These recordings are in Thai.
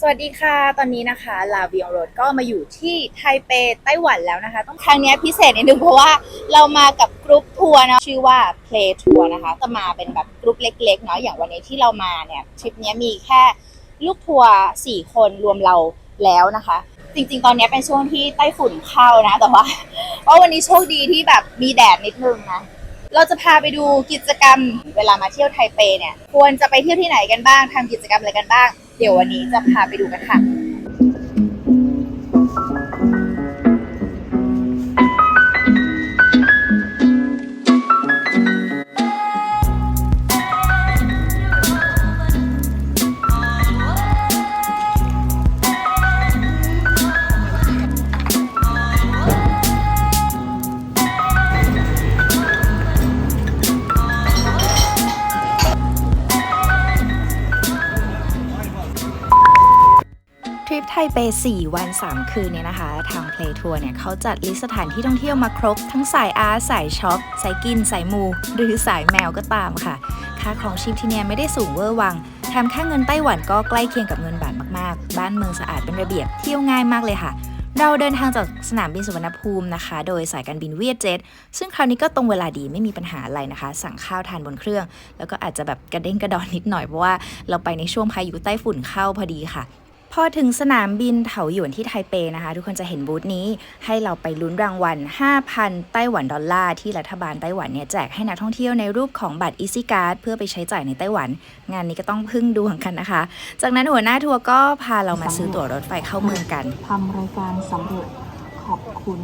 สวัสดีค่ะ ตอนนี้นะคะลาวิองโรดก็มาอยู่ที่ไทเปไต้หวันแล้วนะคะ ต้องครั้งนี้พิเศษนิดนึงเพราะว่าเรามากับกรุ๊ปทัวร์นะชื่อว่า Play Tour นะคะจะมาเป็นแบบกรุ๊ปเล็กๆเนาะอย่างวันนี้ที่เรามาเนี่ยทริปนี้มีแค่ลูกทัวร์สี่คนรวมเราแล้วนะคะ จริงๆ ตอนนี้เป็นช่วงที่ไต้ฝุ่นเข้านะ แต่ว่าเพราะวันนี้โชคดีที่แบบมีแดดนิดนึงนะเราจะพาไปดูกิจกรรมเวลามาเที่ยวไทเปเนี่ยควรจะไปเที่ยวที่ไหนกันบ้างทำกิจกรรมอะไรกันบ้าง เดี๋ยววันนี้จะพาไปดูกันค่ะ ริปไทเป4วัน 3 คืนเนี่ยนะคะ ทาง Play Tour เนี่ยเขาจัดลิสต์สถานที่ท่องเที่ยวมาครบ ทั้งสายอาร์สายช็อปสายกิน สายมู หรือสายแมวก็ตามค่ะ ค่าครองชีพที่เนี่ยไม่ได้สูงเวอร์วังแถมค่าเงินไต้หวันก็ใกล้เคียงกับเงินบาทมากๆ บ้านเมืองสะอาดเป็นระเบียบเที่ยวง่ายมากเลยค่ะเราเดินทางจากสนามบินสุวรรณภูมินะคะ โดยสายการบินเวียดเจ็ต ซึ่งคราวนี้ก็ตรงเวลาดีไม่มีปัญหาอะไรนะคะ สั่งข้าวทานบนเครื่อง แล้วก็อาจจะแบบกระเด้งกระดอนนิดหน่อยเพราะว่าเราไปในช่วงพายุไต้ฝุ่นเข้าพอดีค่ะ พอถึงสนามบินเถาหยวนที่ไทเปนะคะ ทุกคนจะเห็นบูธนี้ให้เราไปลุ้นรางวัล 5,000 ไต้หวันดอลลาร์ที่รัฐบาลไต้หวันเนี่ยแจกให้นักท่องเที่ยวในรูปของบัตรอิซิการ์ดเพื่อไปใช้จ่ายในไต้หวัน งานนี้ก็ต้องพึ่งดวงกันนะคะ จากนั้นหัวหน้าทัวร์ก็พาเรามาซื้อตั๋วรถไฟเข้าเมืองกันทำรายการสำเร็จขอบคุณ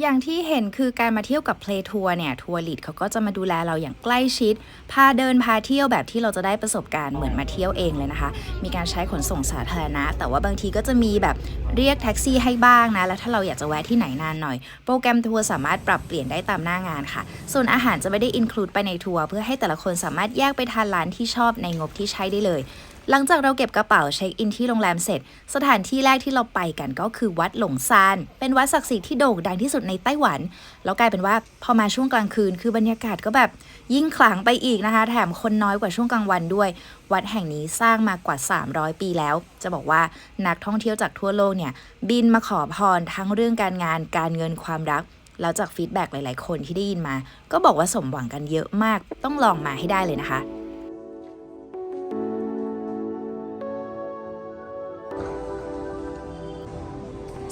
อย่างที่เห็นคือการมาเที่ยวกับ Play Tour เนี่ยทัวร์ลีดเขาก็จะมาดูแลเราอย่างใกล้ชิด พาเดินพาเที่ยวแบบที่เราจะได้ประสบการณ์เหมือนมาเที่ยวเองเลยนะคะ มีการใช้ขนส่งสาธารณะ แต่ว่าบางทีก็จะมีแบบเรียกแท็กซี่ให้บ้างนะ แล้วถ้าเราอยากจะแวะที่ไหนนานหน่อย โปรแกรมทัวร์สามารถปรับเปลี่ยนได้ตามหน้างานค่ะ ส่วนอาหารจะไม่ได้อินคลูดไปในทัวร์เพื่อให้แต่ละคนสามารถแยกไปทานร้านที่ชอบในงบที่ใช้ได้เลยหลังจากเราเก็บกระเป๋าเช็คอินที่โรงแรมเสร็จ สถานที่แรกที่เราไปกันก็คือวัดหลงซาน เป็นวัดศักดิ์สิทธิ์ที่โด่งดังที่สุดในไต้หวัน แล้วกลายเป็นว่าพอมาช่วงกลางคืน คือบรรยากาศก็แบบยิ่งขลังไปอีกนะคะ แถมคนน้อยกว่าช่วงกลางวันด้วย วัดแห่งนี้สร้างมากว่า 300 ปีแล้ว จะบอกว่านักท่องเที่ยวจากทั่วโลกเนี่ยบินมาขอพรทั้งเรื่องการงาน การเงินความรักแล้วจากฟีดแบ็กหลาย ๆ คนที่ได้ยินมา ก็บอกว่าสมหวังกันเยอะมาก ต้องลองมาให้ได้เลยนะคะ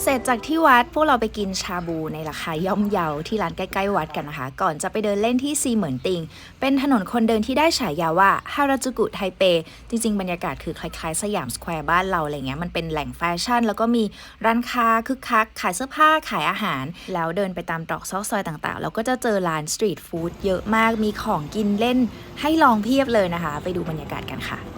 เสร็จจากที่วัดพวกเราไปกินชาบูในราคาย่อมเยาที่ร้านใกล้ๆวัดกันนะคะ ก่อนจะไปเดินเล่นที่ซีเหมือนติง เป็นถนนคนเดินที่ได้ฉายาว่าฮาราจูกุไทเป จริงๆ บรรยากาศคือคล้ายๆ สยามสแควร์บ้านเราอะไรเงี้ยมันเป็นแหล่งแฟชั่น แล้วก็มีร้านค้าคึกคัก ขายเสื้อผ้าขายอาหาร แล้วเดินไปตามตรอกซอกซอยต่างๆแล้วก็จะเจอร้านสตรีทฟู้ดเยอะมากมีของกินเล่นให้ลองเพียบเลยนะคะ ไปดูบรรยากาศกันค่ะ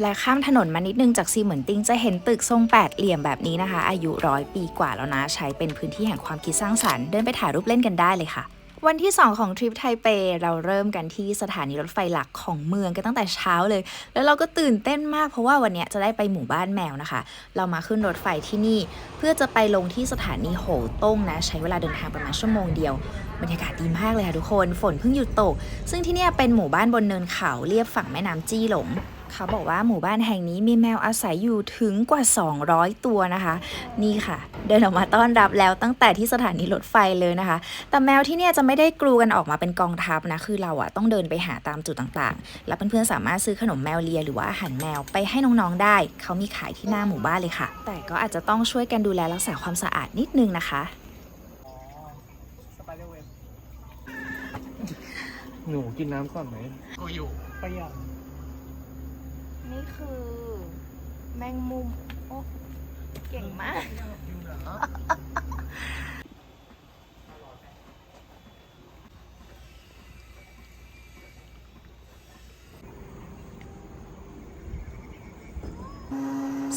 และข้ามถนนมานิดนึงจากซีเหมือนติงจะเห็นตึกทรงแปดเหลี่ยมแบบนี้นะคะ อายุร้อยปีกว่าแล้วนะ ใช้เป็นพื้นที่แห่งความคิดสร้างสรรค์เดินไปถ่ายรูปเล่นกันได้เลยค่ะ วันที่ 2 ของทริปไทเป เราเริ่มกันที่สถานีรถไฟหลักของเมืองกันตั้งแต่เช้าเลย แล้วเราก็ตื่นเต้นมากเพราะว่าวันนี้จะได้ไปหมู่บ้านแมวนะคะ เรามาขึ้นรถไฟที่นี่ เพื่อจะไปลงที่สถานีโหต้งนะ ใช้เวลาเดินทางประมาณชั่วโมงเดียวบรรยากาศดีมากเลยค่ะทุกคน ฝนเพิ่งหยุดตก ซึ่งที่นี่เป็นหมู่บ้านบนเนินเขาเรียบฝั่งแม่น้ำจี้หลง เขาบอกว่าหมู่บ้านแห่งนี้มีแมวอาศัยอยู่ถึงกว่า 200 ตัวนะคะ นี่ค่ะ เดินออกมาต้อนรับแล้วตั้งแต่ที่สถานีรถไฟเลยนะคะ แต่แมวที่เนี่ยจะไม่ได้กลูกันออกมาเป็นกองทัพนะ คือเราอะต้องเดินไปหาตามจุดต่างๆ แล้วเพื่อนๆสามารถซื้อขนมแมวเลียหรือว่าอาหารแมวไปให้น้องๆได้ เขามีขายที่หน้าหมู่บ้านเลยค่ะ แต่ก็อาจจะต้องช่วยกันดูแลรักษาความสะอาดนิดนึงนะคะหนูกินน้ำก่อนไหมกูอยู่ประหยัด นี่คือแมงมุม โอ้เก่งมาก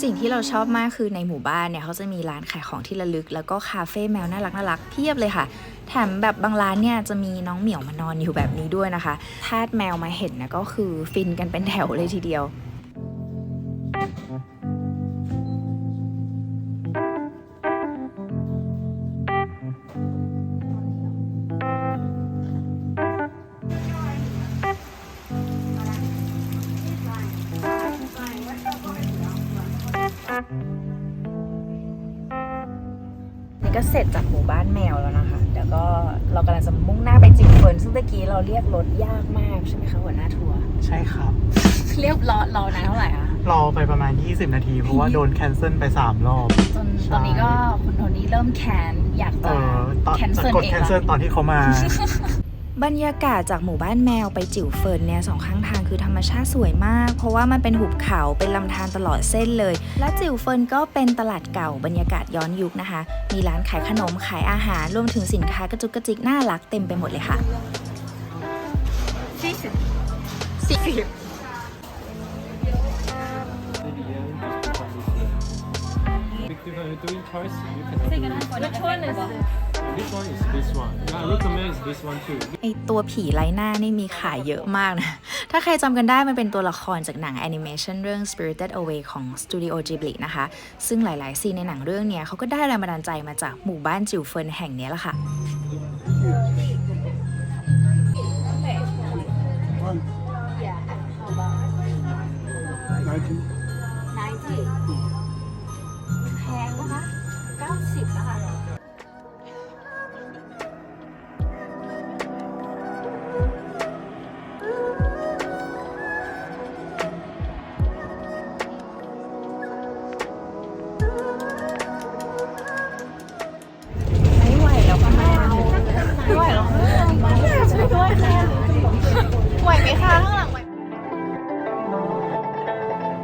สิ่งที่เราชอบมากคือในหมู่บ้านเนี่ยเขาจะมีร้านขายของที่ระลึก แล้วก็คาเฟ่แมวน่ารักน่ารักเพียบเลยค่ะ แถมแบบบางร้านเนี่ยจะมีน้องเหมียวมานอนอยู่แบบนี้ด้วยนะคะทาสแมวมาเห็นนะก็คือฟินกันเป็นแถวเลยทีเดียว เสร็จจากหมู่บ้านแมวแล้วนะคะเดี๋ยวก็เรากำลังจะมุ่งหน้าไปจิงเฟิร์นซึ่งตะกี้เราเรียกรถยากมากใช่ไหมคะหัวหน้าทัวร์ใช่ครับเรียกรอรอนานเท่าไหร่คะรอไปประมาณ 20 นาที เพราะว่าโดนแคนเซิลไป 3 รอบ จนตอนนี้ก็คุณโทนี่เริ่มแคนอยากเอจะอตอนแคนเซิลกดเองแคนเซิลละตอนที่เขามา บรรยากาศจากหมู่บ้านแมวไปจิ๋วเฟิร์นเนี่ยสองข้างทางคือธรรมชาติสวยมาก เพราะว่ามันเป็นหุบเขาเป็นลำธารตลอดเส้นเลย และจิ๋วเฟิร์นก็เป็นตลาดเก่าบรรยากาศย้อนยุคนะคะ มีร้านขายขนมขายอาหารรวมถึงสินค้ากระจุกกระจิกน่ารักเต็มไปหมดเลยค่ะ If you're doing choice, you can. Which one is this? one is this one. I recommend is this one too. ไอตัวผีไร้หน้านี่มีขายเยอะมากนะ ถ้าใครจำกันได้มันเป็นตัวละครจากหนังแอนิเมชันเรื่อง Spirited Away ของ Studio Ghibli นะคะ ซึ่งหลาย ๆ ซีนในหนังเรื่องเนี้ยเขาก็ได้แรงบันดาลใจมาจากหมู่บ้านจิ๋วเฟินแห่งเนี้ยแหละค่ะ มคะข้างหลังไหว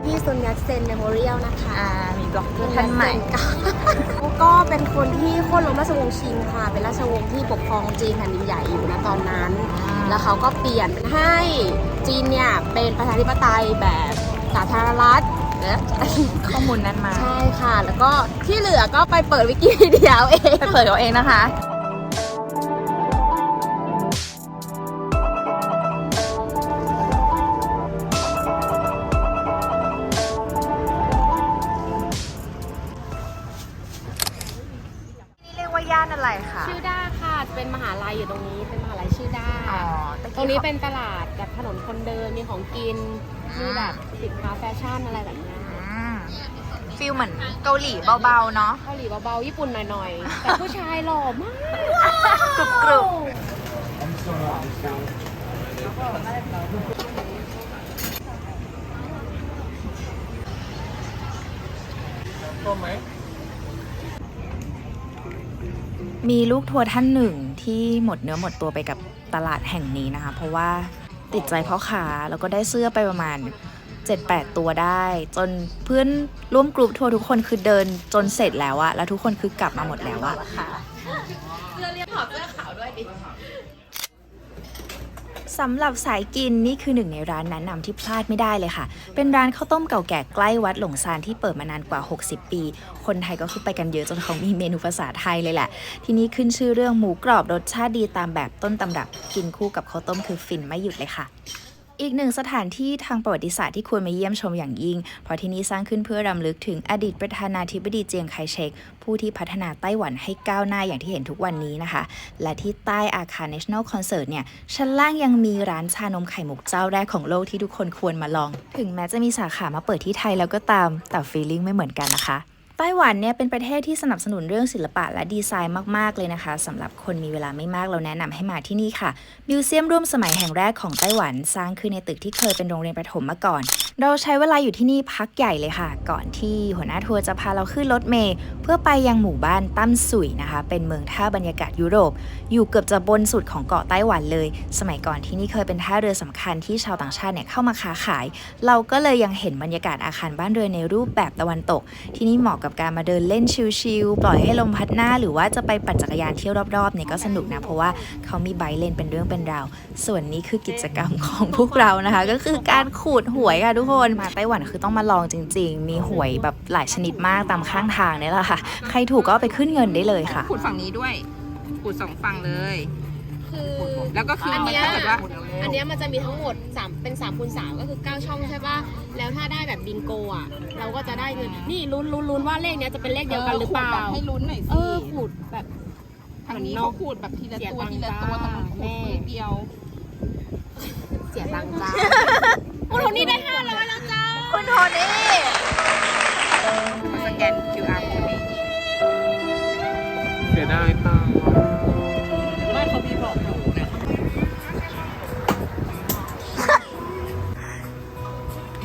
พี่ซุนยัตเซนเมโมเรียลนะคะอ่ามีบล็อกเกอร์ท่านใหม่ ก็เป็นคนที่โค่นล้มราชวงศ์ชิงค่ะ เป็นราชวงศ์ที่ปกครองจีนแผ่นดินใหญ่อยู่นะตอนนั้น แล้วเขาก็เปลี่ยนให้จีนเนี่ยเป็นประชาธิปไตยแบบสาธารณรัฐเอ๊ะข้อมูลนั้นมา ใช่ค่ะ แล้วก็ที่เหลือก็ไปเปิดวิกิพีเดียเอาเอง ไปเปิดเอาเองนะคะ ชื่อด้าค่ะเป็นมหาลัยอยู่ตรงนี้ เป็นมหาลัยชื่อด้าอ๋อตะตรกี้งนี้เขาเป็นตลาดแบบถนนคนเดินมีของกินมีแบบสินค้าแฟชั่นอะไรแบบเนี้ยอืมฟิลเหมือนเกาหลีเบาๆเนาะ เกาหลีเบาๆญี่ปุ่นหน่อยๆ แต่ผู้ชายหล่อมากกรุบกรุบชอบไหม มีลูกทัวร์ท่านหนึ่งที่หมดเนื้อหมดตัวไปกับตลาดแห่งนี้นะคะ เพราะว่าติดใจพ่อค้าแล้วก็ได้เสื้อไปประมาณ 7-8 ตัวได้ จนเพื่อนร่วมกลุ่มทัวร์ทุกคนคือเดินจนเสร็จแล้วอะแล้วทุกคนคือกลับมาหมดแล้วอะส สำหรับสายกินนี่คือหนึ่งในร้านแนะนำที่พลาดไม่ได้เลยค่ะ เป็นร้านข้าวต้มเก่าแก่ใกล้วัดหลงซานที่เปิดมานานกว่า 60 ปี คนไทยก็คือไปกันเยอะจนเขามีเมนูภาษาไทยเลยแหละ ที่นี่ขึ้นชื่อเรื่องหมูกรอบรสชาติดีตามแบบต้นตำรับ กินคู่กับข้าวต้มคือฟินไม่หยุดเลยค่ะ อีกหนึ่งสถานที่ทางประวัติศาสตร์ที่ควรมาเยี่ยมชมอย่างยิ่ง เพราะที่นี่สร้างขึ้นเพื่อรำลึกถึงอดีตประธานาธิบดีเจียงไคเชก ผู้ที่พัฒนาไต้หวันให้ก้าวหน้าอย่างที่เห็นทุกวันนี้นะคะ และที่ใต้อาคาร National Concert เนี่ย ชั้นล่างยังมีร้านชานมไข่มุกเจ้าแรกของโลกที่ทุกคนควรมาลอง ถึงแม้จะมีสาขามาเปิดที่ไทยแล้วก็ตาม แต่ฟีลลิ่งไม่เหมือนกันนะคะ ไต้หวันเนี่ยเป็นประเทศที่สนับสนุนเรื่องศิลปะและดีไซน์มาก ๆ เลยนะคะสำหรับคนมีเวลาไม่มากเราแนะนำให้มาที่นี่ค่ะมิวเซียมร่วมสมัยแห่งแรกของไต้หวัน สร้างขึ้นในตึกที่เคยเป็นโรงเรียนประถมมาก่อน เราใช้เวลาอยู่ที่นี่พักใหญ่เลยค่ะ ก่อนที่หัวหน้าทัวร์จะพาเราขึ้นรถเมล์เพื่อไปยังหมู่บ้านตั้มสุยนะคะ เป็นเมืองท่าบรรยากาศยุโรป อยู่เกือบจะบนสุดของเกาะไต้หวันเลย สมัยก่อนที่นี่เคยเป็นท่าเรือสำคัญที่ชาวต่างชาติเนี่ยเข้ามาค้าขาย เราก็เลยยังเห็นบรรยากาศอาคารบ้านเรือนในรูปแบบตะวันตก ที่นี่เหมาะกับการมาเดินเล่นชิลๆปล่อยให้ลมพัดหน้า หรือว่าจะไปปั่นจักรยานเที่ยวรอบๆเนี่ยก็สนุกนะ เพราะว่าเขามีไบค์เลนเป็นเรื่องเป็นราว ส่วนนี้คือกิจกรรมของพวกเรานะคะ ก็คือการขูดหวยค่ะทุกคนมาไต้หวันคือต้องมาลองจริง ๆ มีหวยแบบหลายชนิดมากตามข้างทางเนี่ยแหละค่ะ ใครถูกก็เอาไปขึ้นเงินได้เลยค่ะขูดฝั่งนี้ด้วยขูดสองฝั่งเลย คือแล้วก็คืออันมันเนี้ยถ้าเกิดว่า อันเนี้ยมันจะมีทั้งหมด3เป็น3คูณ3ก็คือ 9 ช่องใช่ป่ะ แล้วถ้าได้แบบบิงโกอะ เราก็จะได้เงิน นี่ลุ้นลุ้นลุ้นว่าเลขเนี้ยจะเป็นเลขเดียวกันหรือเปล่าขูดแบบให้ลุ้นหน่อยเอสิอขูดแบบ ทางนี้เขาขูดแบบทีละตัวทีละตัวทางนู้นขูดนิดเดียว เสียตังค์จ้าโอ้โหนี่ได้500แล้วจ้า คุณโทนี่มาสแกน QR code นี้สียดายตังค์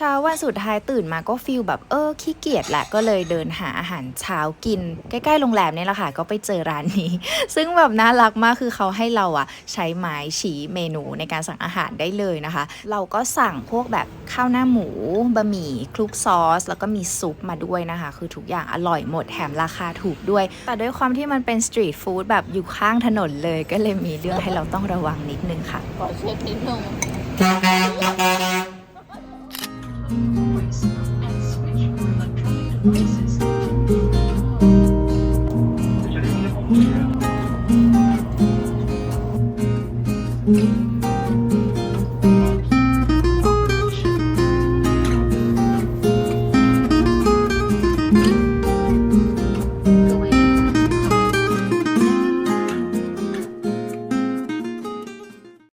ช้าวันสุดท้ายตื่นมาก็ฟีลแบบเออขี้เกียจแหละก็เลยเดินหาอาหารเช้ากิน ใกล้ๆโรงแรมนี่แหละค่ะ ก็ไปเจอร้านนี้ ซึ่งแบบน่ารักมากคือเขาให้เราอะใช้ไม้ชี้เมนูในการสั่งอาหารได้เลยนะคะ เราก็สั่งพวกแบบข้าวหน้าหมูบะหมี่คลุกซอส แล้วก็มีซุปมาด้วยนะคะ คือทุกอย่างอร่อยหมดแถมราคาถูกด้วย แต่ด้วยความที่มันเป็นสตรีทฟู้ดแบบอยู่ข้างถนนเลยก็เลยมีเรื่องให้เราต้องระวังนิดนึงค่ะขอเช็คนิดนึง voice and switch for electronic devices.